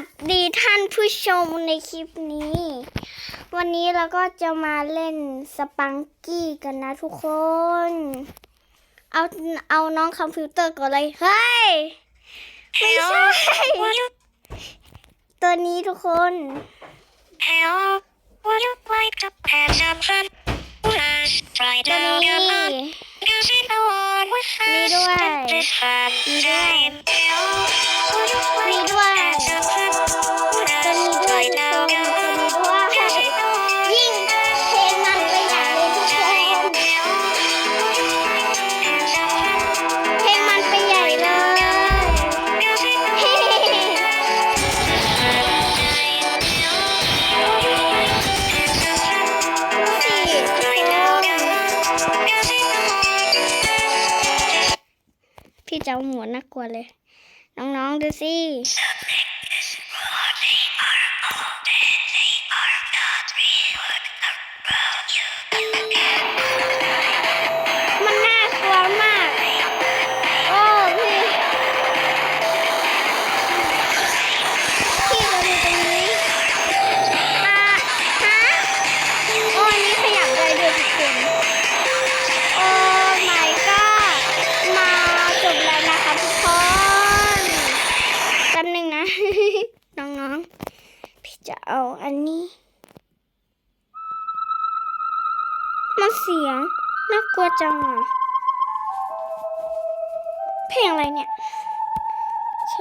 สดีท่านผู้ชมในคลิปนี้ วันนี้เราก็จะมาเล่นสปังกี้กันนะทุกคน เอาเอาน้องคอมพิวเตอร์ก่อนเลย เฮ้ย ไม่ใช่ ตัวนี้ทุกคน Hello, would you like to have some fun? Let's try ตัว down นี้ your luck. Cause you know what we Đi first đuôi. at this fun Đi đuôi. time. Hello, would you จ้าหัวน่ากลัวเลย น้องๆดูสิ น้องๆพี่จะเอาอันนี้ มันเสียงน่ากลัวจังอะเพลงอะไรเนี่ยโอเค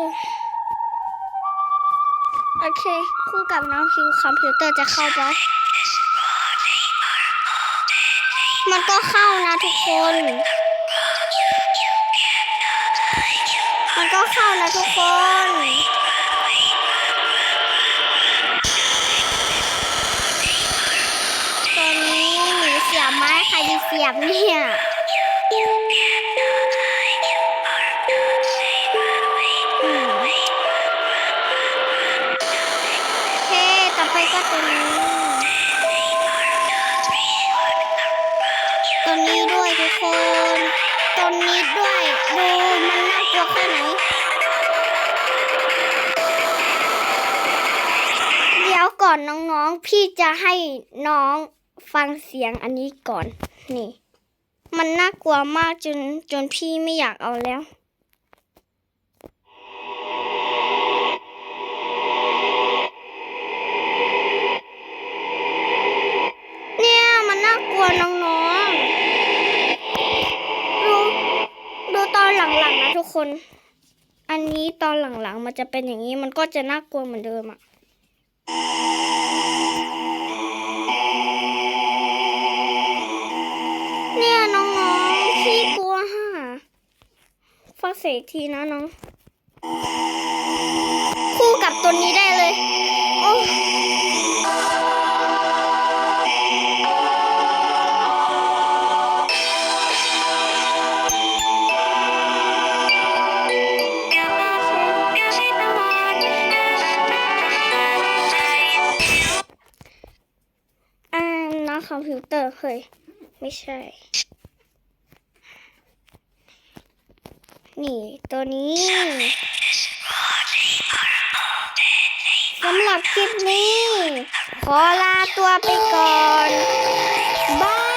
โอเค คู่กับน้องพิวคอมพิวเตอร์จะเข้าไปมันก็เข้านะทุกคน มันก็เข้านะทุกคน เสียบเนี่ยอืมโอเคต่อไปก็ตัวนี้ตัวนี้ด้วยทุกคนตัวนี้ด้วยดูมันน่ากลัวแค่ไหนเดี๋ยวก่อนน้องๆ พี่จะให้น้อง ฟังเสียงอันนี้ก่อน นี่ มันน่ากลัวมากจนจนพี่ไม่อยากเอาแล้ว เนี่ยมันน่ากลัวน้องๆ ดูดูตอนหลังๆนะทุกคน อันนี้ตอนหลังๆ มันจะเป็นอย่างนี้มันก็จะน่ากลัวเหมือนเดิมอะเฟังเสียงอีกทีนะน้อง คู่กับตัวนี้ได้เลย โอ้อ่าน้องคอมพิวเตอร์เฮ้ยไม่ใช่ นี่ตัวนี้สำหรับคลิปนี้ ขอลาตัวไปก่อน บาย